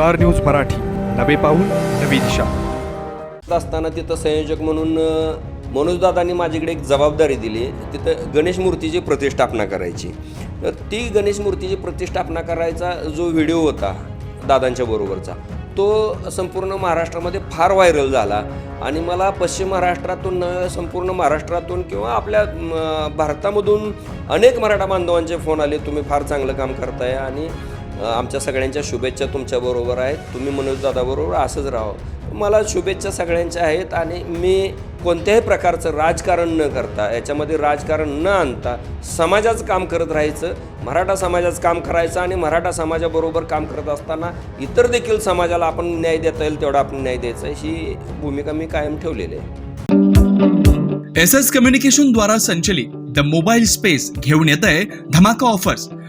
Star News Marathi. नवे पाऊल नवी दिशा. असताना तिथं संयोजक म्हणून मनोजदादांनी माझ्याकडे एक जबाबदारी दिली. तिथं गणेश मूर्तीची प्रतिष्ठापना करायची. तर ती गणेश मूर्तीची प्रतिष्ठापना करायचा जो व्हिडिओ होता दादांच्या बरोबरचा तो संपूर्ण महाराष्ट्रामध्ये फार व्हायरल झाला. आणि मला पश्चिम महाराष्ट्रातून संपूर्ण महाराष्ट्रातून किंवा आपल्या म, भारतामधून अनेक मराठा बांधवांचे फोन आले तुम्ही फार चांगलं काम करताय आणि आमच्या सगळ्यांच्या शुभेच्छा तुमच्याबरोबर आहेत. तुम्ही मनोजदादाबरोबर असंच राहा मला शुभेच्छा सगळ्यांच्या आहेत आणि मी कोणत्याही प्रकारचं राजकारण न करता याच्यामध्ये राजकारण न आणता समाजाचं काम करत राहायचं मराठा समाजाचं काम करायचं आणि मराठा समाजाबरोबर काम करत असताना इतर देखील समाजाला आपण न्याय देता येईल तेवढा आपण न्याय द्यायचा ही भूमिका मी कायम ठेवलेली आहे. एस एस कम्युनिकेशन द्वारा संचलित द मोबाईल स्पेस घेऊन येत आहे धमाका ऑफर्स.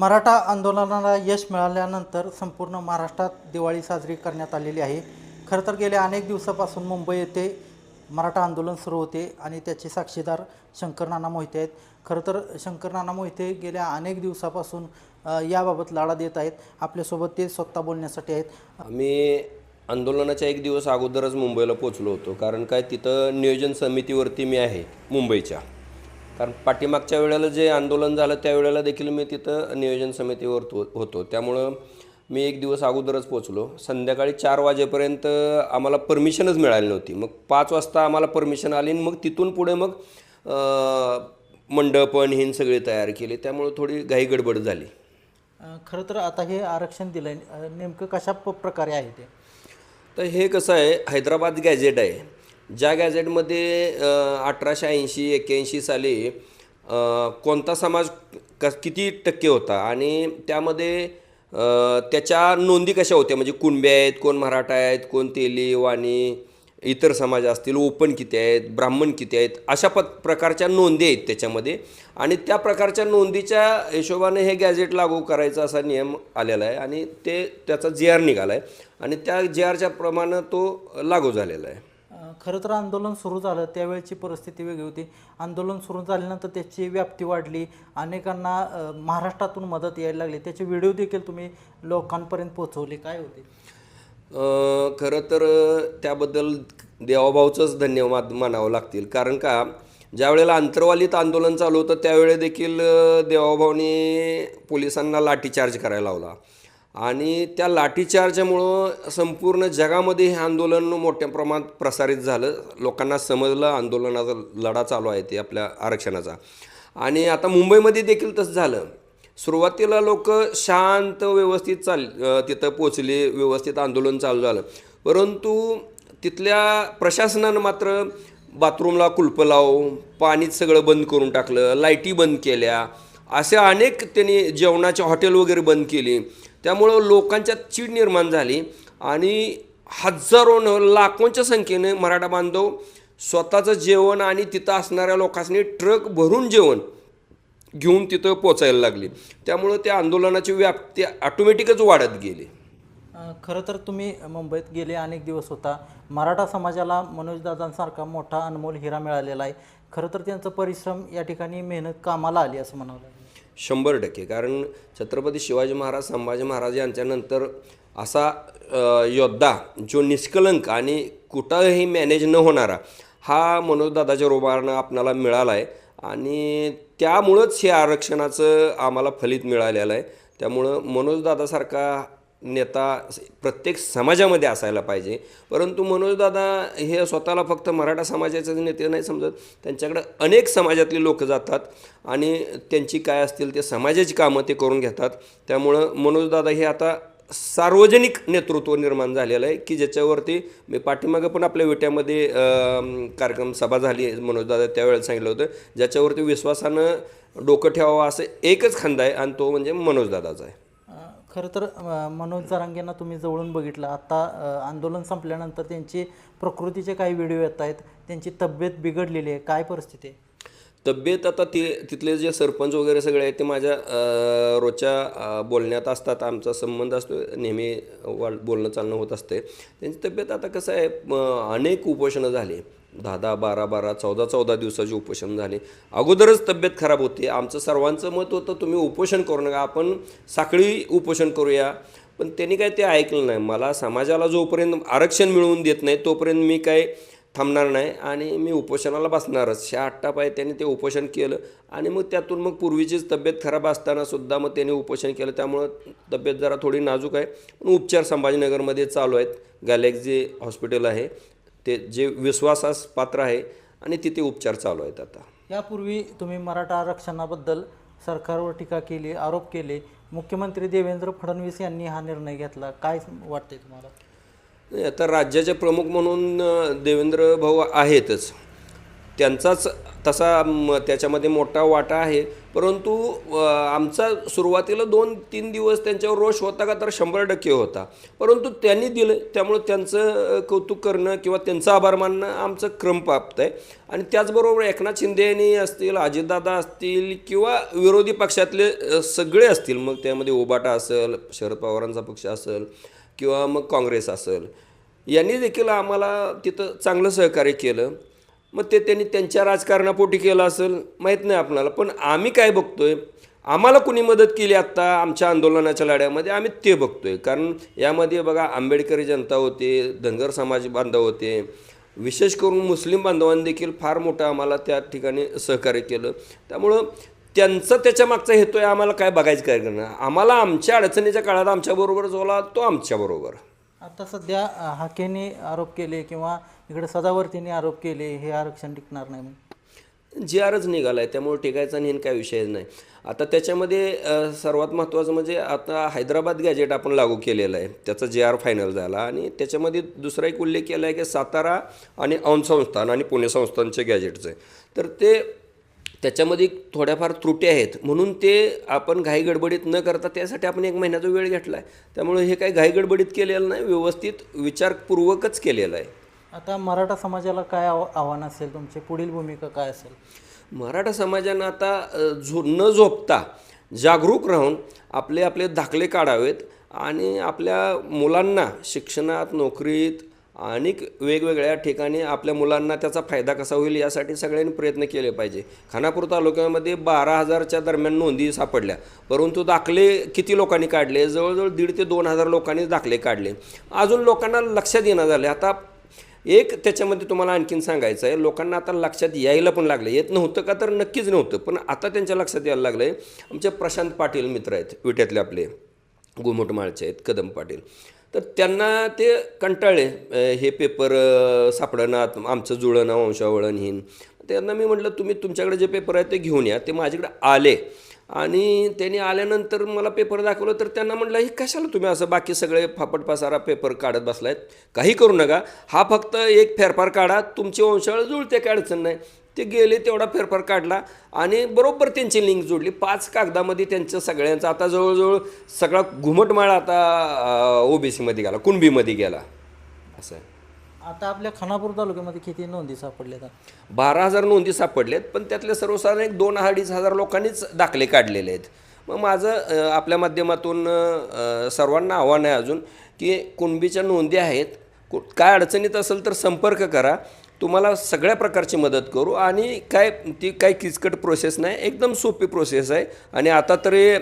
मराठा आंदोलनाला यश मिळाल्यानंतर संपूर्ण महाराष्ट्रात दिवाळी साजरी करण्यात आलेली आहे. खरं तर गेल्या अनेक दिवसापासून मुंबई येथे मराठा आंदोलन सुरू होते आणि त्याचे साक्षीदार शंकर नाना मोहिते आहेत. खरं तर शंकर नाना मोहिते गेल्या अनेक दिवसापासून याबाबत लढा देत आहेत. आपल्यासोबत ते स्वतः बोलण्यासाठी आहेत. आम्ही आंदोलनाच्या एक दिवस अगोदरच मुंबईला पोचलो होतो. कारण काय तिथं नियोजन समितीवरती मी आहे मुंबईच्या. कारण पाठीमागच्या वेळेला जे आंदोलन झालं त्यावेळेला देखील मी तिथं नियोजन समितीवर तो होतो. त्यामुळं मी एक दिवस अगोदरच पोचलो संध्याकाळी चार वाजेपर्यंत आम्हाला परमिशनच मिळाली नव्हती. मग पाच वाजता आम्हाला परमिशन आली आणि मग तिथून पुढे मग अं, मंडपन हिन सगळी तयार केली. त्यामुळे थोडी घाई गडबड झाली. खरं तर आता हे आरक्षण दिलं नेमकं कशा प प्रकारे आहे ते? तर हे कसं आहे हैदराबाद गॅझेट आहे. ज्या गॅझेटमध्ये अठराशे ऐंशी एक्क्याऐंशी साली कोणता समाज क किती टक्के होता? आणि त्यामध्ये त्याच्या नोंदी कशा होत्या? म्हणजे कुणबे आहेत कोण मराठा आहेत कोण तेली वाणी इतर समाज असतील ओपन किती आहेत ब्राह्मण किती आहेत अशा प प्रकारच्या नोंदी आहेत त्याच्यामध्ये. आणि त्या प्रकारच्या नोंदीच्या हिशोबाने हे गॅझेट लागू करायचा असा नियम आलेला आहे आणि ते त्याचा जी आर निघाला आहे आणि त्या जे आरच्या प्रमाणे तो लागू झालेला आहे. खरं तर आंदोलन सुरू झालं त्यावेळेची परिस्थिती वेगळी होती. आंदोलन सुरू झाल्यानंतर त्याची व्याप्ती वाढली अनेकांना महाराष्ट्रातून मदत यायला लागली. त्याचे व्हिडिओ देखील तुम्ही लोकांपर्यंत पोहोचवले. काय होते? खरं तर त्याबद्दल देवाभाऊचंच धन्यवाद मानावं लागतील. कारण का ज्या वेळेला अंतर्वालीत आंदोलन चालू होतं त्यावेळे देखील पोलिसांना लाठीचार्ज करायला लावला. आणि त्या लाठीचार्जमुळं संपूर्ण जगामध्ये हे आंदोलन मोठ्या प्रमाणात प्रसारित झालं. लोकांना समजलं आंदोलनाचा लढा चालू आहे ते आपल्या आरक्षणाचा. आणि आता मुंबईमध्ये देखील तसं झालं. सुरुवातीला लोक शांत व्यवस्थित चाल तिथं पोचले व्यवस्थित आंदोलन चालू झालं. परंतु तिथल्या प्रशासनानं मात्र बाथरूमला कुलपं लाव पाणीच सगळं बंद करून टाकलं लाईटी बंद केल्या. अशा अनेक त्यांनी जेवणाचे हॉटेल वगैरे बंद केली. त्यामुळं लोकांच्यात चीड निर्माण झाली आणि हजारो लाखोंच्या संख्येने मराठा बांधव स्वतःचं जेवण आणि तिथं असणाऱ्या लोकांनी ट्रक भरून जेवण घेऊन तिथं पोचायला लागली. त्यामुळं त्या आंदोलनाची व्याप्ती ऑटोमॅटिकच वाढत गेली. खरं तर तुम्ही मुंबईत गेले अनेक दिवस होता. मराठा समाजाला मनोजदादांसारखा मोठा अनमोल हिरा मिळालेला आहे. खरं तर त्यांचं परिश्रम या ठिकाणी मेहनत कामाला आली असं म्हणावं लागेल. शंभर टक्के. कारण छत्रपती शिवाजी महाराज संभाजी महाराज यांच्यानंतर असा योद्धा जो निष्कलंक आणि कुठंही मॅनेज न होणारा हा मनोजदादाच्या रोबानं आपणाला मिळाला आहे आणि त्यामुळंच हे आरक्षणाचं आम्हाला फलित मिळालेलं आहे. त्यामुळं मनोजदादासारखा म्हणजे नेता प्रत्येक समाजामध्ये असायला पाहिजे. परंतु मनोजदादा हे स्वतःला फक्त मराठा समाजाचे नेते नाही समजत. त्यांच्याकडं अनेक समाजातली लोक जातात आणि त्यांची काय असतील ते समाजाची कामं ते करून घेतात. त्यामुळं मनोजदादा हे आता सार्वजनिक नेतृत्व निर्माण झालेलं आहे की ज्याच्यावरती मी पाठीमागं पण आपल्या विट्यामध्ये कार्यक्रम सभा झाली मनोजदादा त्यावेळेला सांगितलं होतं. ज्याच्यावरती विश्वासानं डोकं ठेवावं असं एकच खंदा आहे आणि तो म्हणजे मनोजदादाचा आहे. खरं तर मनोज जरांगेंना तुम्ही जवळून बघितलं. आता आंदोलन संपल्यानंतर त्यांची प्रकृतीचे काही व्हिडिओ येत आहेत. त्यांची तब्येत बिघडलेली आहे. काय परिस्थिती आहे? तब्येत आता ती तिथले जे सरपंच वगैरे सगळे आहेत ते माझ्या रोजच्या बोलण्यात असतात. आमचा संबंध असतो नेहमी वाढ बोलणं चालणं होत असते. त्यांची तब्येत आता कसं आहे अनेक उपोषणं झाली. दहा दहा बारा बारा चौदा चौदा दिवसाची उपोषण झाले. अगोदरच तब्येत खराब होती. आमचं सर्वांचं मत होतं तुम्ही उपोषण करू नका आपण साखळी उपोषण करूया. पण त्यांनी काय ते ऐकलं नाही. मला समाजाला जोपर्यंत आरक्षण मिळवून देत नाही तोपर्यंत मी काय थांबणार नाही आणि मी उपोषणाला बसणारच. शहा आठ आहे त्यांनी ते उपोषण केलं आणि मग त्यातून मग पूर्वीचीच तब्येत खराब असतानासुद्धा मग त्यांनी उपोषण केलं. त्यामुळं तब्येत जरा थोडी नाजूक आहे. पण उपचार संभाजीनगरमध्ये चालू आहेत. गॅलेक्झी हॉस्पिटल आहे. ते जे विश्वासास पात्र आहे आणि तिथे उपचार चालू आहेत आता. यापूर्वी तुम्ही मराठा आरक्षणाबद्दल सरकारवर टीका केली आरोप केले. मुख्यमंत्री देवेंद्र फडणवीस यांनी हा निर्णय घेतला. काय वाटतंय तुम्हाला? आता राज्याचे प्रमुख म्हणून देवेंद्र भाऊ आहेतच. त्यांचाच तसा म, त्याच्यामध्ये मोठा वाटा आहे. परंतु आमचा सुरुवातीला दोन तीन दिवस त्यांच्यावर रोष होता का तर शंभर टक्के होता. परंतु त्यांनी दिलं त्यामुळं त्यांचं कौतुक करणं किंवा त्यांचं आभार मानणं आमचं क्रम प्राप्त आहे आणि त्याचबरोबर एकनाथ शिंदे यांनी असतील अजितदादा असतील किंवा विरोधी पक्षातले सगळे असतील मग त्यामध्ये ओबाटा असेल शरद पवारांचा पक्ष असेल किंवा मग काँग्रेस असेल यांनी देखील आम्हाला तिथं चांगलं सहकार्य केलं. मग ते त्यांनी त्यांच्या राजकारणापोटी केलं असेल माहीत नाही आपणाला पण आम्ही काय बघतोय? आम्हाला कुणी मदत केली आत्ता आमच्या आंदोलनाच्या लढ्यामध्ये? आम्ही ते बघतोय. कारण यामध्ये बघा आंबेडकरी जनता होते धनगर समाज बांधव होते. विशेष करून मुस्लिम बांधवांनी देखील फार मोठं आम्हाला त्या ठिकाणी सहकार्य केलं. त्यामुळं त्यांचा त्याच्या मागचा हेतू आहे आम्हाला काय बघायचं काय करणं आम्हाला आमच्या अडचणीच्या काळात आमच्याबरोबर जोला तो आमच्याबरोबर. आता सध्या हाकेने आरोप केले किंवा इकडे सदावर्तीने आरोप केले हे आरक्षण टिकणार नाही जी आरच निघाला आहे त्यामुळे टिकायचा नेन काय विषय नाही. आता त्याच्यामध्ये सर्वात महत्त्वाचं म्हणजे आता हैदराबाद गॅजेट आपण लागू केलेलं आहे. त्याचा जे आर फायनल झाला आणि त्याच्यामध्ये दुसरा एक उल्लेख केला आहे की सातारा आणि औंध संस्थान आणि पुणे संस्थानचे गॅजेटचं आहे तर ते त्याच्यामध्ये थोड्याफार त्रुटी आहेत. म्हणून ते आपण घाई गडबडीत न करता त्यासाठी आपण एक महिन्याचा वेळ घेतला आहे त्यामुळे हे काही घाई गडबडीत केलेलं नाही व्यवस्थित विचारपूर्वकच केलेलं आहे. आता मराठा समाजाला काय आव आव्हान असेल तुमची? पुढील भूमिका काय असेल? मराठा समाजानं आता झो न झोपता जागरूक राहून आपले आपले दाखले काढावेत आणि आपल्या मुलांना शिक्षणात नोकरीत अनेक वेगवेगळ्या ठिकाणी आपल्या मुलांना त्याचा फायदा कसा होईल यासाठी सगळ्यांनी प्रयत्न केले पाहिजे. खानापूर तालुक्यामध्ये बारा हजारच्या दरम्यान नोंदी सापडल्या. परंतु दाखले किती लोकांनी काढले? जवळजवळ दीड ते दोन हजार लोकांनी दाखले काढले. अजून लोकांना लक्षात येणं झाले आता एक त्याच्यामध्ये तुम्हाला आणखीन सांगायचं आहे लोकांना आता लक्षात यायला पण लागलं येत नव्हतं का तर नक्कीच नव्हतं. पण आता त्यांच्या लक्षात यायला लागलं आहे आमचे प्रशांत पाटील मित्र आहेत. विट्यातले आपले. घुमटमाळचे आहेत. कदम पाटील. तर त्यांना ते कंटाळले हे पेपर अ, सापडणार आमचं जुळणं वंशावळणहीन त्यांना मी म्हटलं तुम्ही तुमच्याकडे जे पेपर आहेत ते घेऊन या ते माझ्याकडे आले. आणि त्यांनी आल्यानंतर मला पेपर दाखवलं तर त्यांना म्हटलं हे कशाला तुम्ही असं बाकी सगळे फापट पसारा पेपर काढत बसलायत? काही करू नका. हा फक्त एक फेरफार काढा. तुमची वंशावळ जुळते काय अडचण नाही. ते गेले तेवढा फेरफार काढला आणि बरोबर त्यांची लिंक जोडली. पाच कागदामध्ये त्यांचं सगळ्यांचं आता जवळजवळ सगळा घुमटमाळ आता ओबीसीमध्ये गेला कुणबीमध्ये गेला. असं आहे. आता आपल्या खानापूर तालुक्यामध्ये किती नोंदी सापडल्या? बारा हजार नोंदी सापडल्यात पण त्यातले सर्वसाधारण एक दोन अडीच हजार लोकांनीच दाखले काढलेले आहेत. मग माझं आपल्या माध्यमातून सर्वांना आव्हान आहे अजून की कुणबीच्या नोंदी आहेत कु काय अडचणीत असेल तर संपर्क करा. तुम्हाला सगळ्या प्रकारची मदत करू आणि काय ती काय किचकट प्रोसेस नाही एकदम सोपी प्रोसेस आहे. आणि आता तरी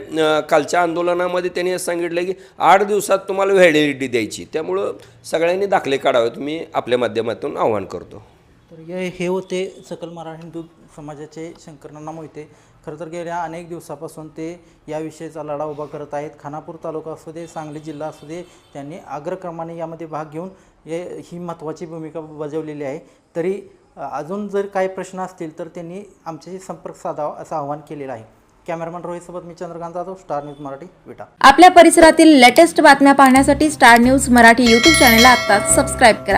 कालच्या आंदोलनामध्ये त्यांनी सांगितलं की आठ दिवसात तुम्हाला व्हॅलिडिटी द्यायची. त्यामुळं सगळ्यांनी दाखले काढावेत मी आपल्या माध्यमातून आव्हान करतो. तर हे हे होते सकल मराठी हिंदू समाजाचे शंकरनाना मोहिते. खरं तर गेल्या अनेक दिवसापासून ते याविषयीचा लढा उभा करत आहेत. खानापूर तालुका असू दे सांगली जिल्हा असू दे त्यांनी अग्रक्रमाने यामध्ये भाग घेऊन हे ही महत्त्वाची भूमिका बजावलेली आहे. तरी अजून जर काही प्रश्न असतील तर त्यांनी आमच्याशी संपर्क साधावा असं आवाहन केलेलं आहे. कॅमेरामॅन रोहितसोबत मी चंद्रकांत जाधव स्टार न्यूज मराठी विटा. आपल्या परिसरातील लेटेस्ट बातम्या पाहण्यासाठी स्टार न्यूज मराठी यूट्यूब चॅनलला आता सबस्क्राईब करा.